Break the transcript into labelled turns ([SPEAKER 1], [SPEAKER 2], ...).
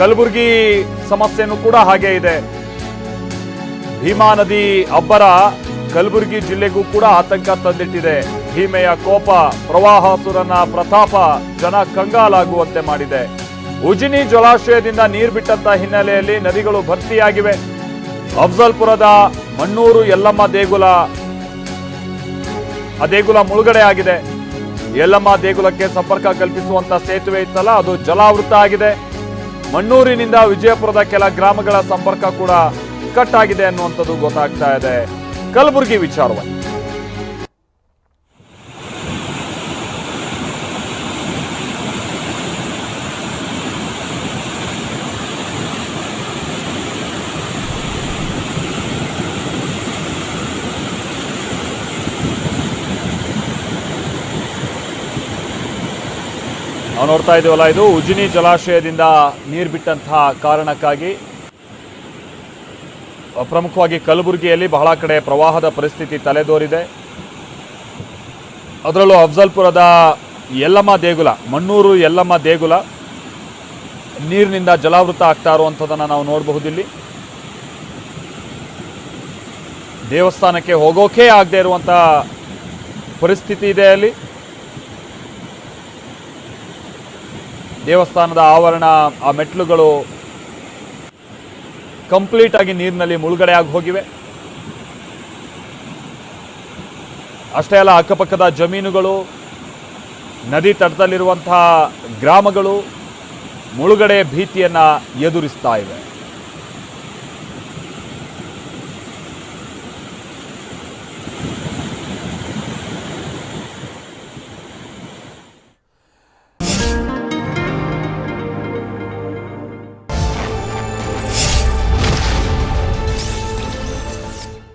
[SPEAKER 1] ಕಲಬುರಗಿ ಸಮಸ್ಯೆನೂ ಕೂಡ ಹಾಗೆ ಇದೆ. ಭೀಮಾ ನದಿ ಅಬ್ಬರ ಕಲಬುರಗಿ ಜಿಲ್ಲೆಗೂ ಕೂಡ ಆತಂಕ ತಂದಿಟ್ಟಿದೆ. ಭೀಮೆಯ ಕೋಪ, ಪ್ರವಾಹಸುರನ ಪ್ರತಾಪ ಜನ ಕಂಗಾಲಾಗುವಂತೆ ಮಾಡಿದೆ. ಉಜಿನಿ ಜಲಾಶಯದಿಂದ ನೀರು ಬಿಟ್ಟಂತ ಹಿನ್ನೆಲೆಯಲ್ಲಿ ನದಿಗಳು ಭರ್ತಿಯಾಗಿವೆ. ಅಫ್ಜಲ್ಪುರದ ಮಣ್ಣೂರು ಯಲ್ಲಮ್ಮ ದೇಗುಲ, ಆ ದೇಗುಲ ಮುಳುಗಡೆ ಆಗಿದೆ. ಯಲ್ಲಮ್ಮ ದೇಗುಲಕ್ಕೆ ಸಂಪರ್ಕ ಕಲ್ಪಿಸುವಂತ ಸೇತುವೆ ಇತ್ತಲ್ಲ, ಅದು ಜಲಾವೃತ ಆಗಿದೆ. ಮಣ್ಣೂರಿನಿಂದ ವಿಜಯಪುರದ ಕೆಲ ಗ್ರಾಮಗಳ ಸಂಪರ್ಕ ಕೂಡ ಕಟ್ ಆಗಿದೆ ಅನ್ನುವಂಥದ್ದು ಗೊತ್ತಾಗ್ತಾ ಇದೆ. ಕಲಬುರಗಿ ವಿಚಾರವಾಗಿ. ನಾವು ನೋಡ್ತಾ ಇದೀವಲ್ಲ ಇದು ಉಜಿನಿ ಜಲಾಶಯದಿಂದ ನೀರು ಬಿಟ್ಟಂತಹ ಕಾರಣಕ್ಕಾಗಿ ಪ್ರಮುಖವಾಗಿ ಕಲಬುರಗಿಯಲ್ಲಿ ಬಹಳ ಕಡೆ ಪ್ರವಾಹದ ಪರಿಸ್ಥಿತಿ ತಲೆದೋರಿದೆ. ಅದರಲ್ಲೂ ಅಫ್ಜಲ್ಪುರದ ಯಲ್ಲಮ್ಮ ದೇಗುಲ, ಮಣ್ಣೂರು ಯಲ್ಲಮ್ಮ ದೇಗುಲ, ನೀರಿನಿಂದ ಜಲಾವೃತ ಆಗ್ತಾ ಇರುವಂಥದ್ದನ್ನು ನಾವು ನೋಡಬಹುದಿಲ್ಲಿ. ದೇವಸ್ಥಾನಕ್ಕೆ ಹೋಗೋಕೆ ಆಗದೆ ಇರುವಂಥ ಪರಿಸ್ಥಿತಿ ಇದೆ ಅಲ್ಲಿ. ದೇವಸ್ಥಾನದ ಆವರಣ, ಆ ಮೆಟ್ಲುಗಳು ಕಂಪ್ಲೀಟ್ ಆಗಿ ನೀರಿನಲ್ಲಿ ಮುಳುಗಡೆ ಆಗಿ ಹೋಗಿವೆ. ಅಷ್ಟೇ ಅಲ್ಲ, ಅಕ್ಕಪಕ್ಕದ ಜಮೀನುಗಳು, ನದಿ ತಟದಲ್ಲಿರುವಂತಹ ಗ್ರಾಮಗಳು ಮುಳುಗಡೆ ಭೀತಿಯನ್ನು ಎದುರಿಸ್ತಾ ಇವೆ.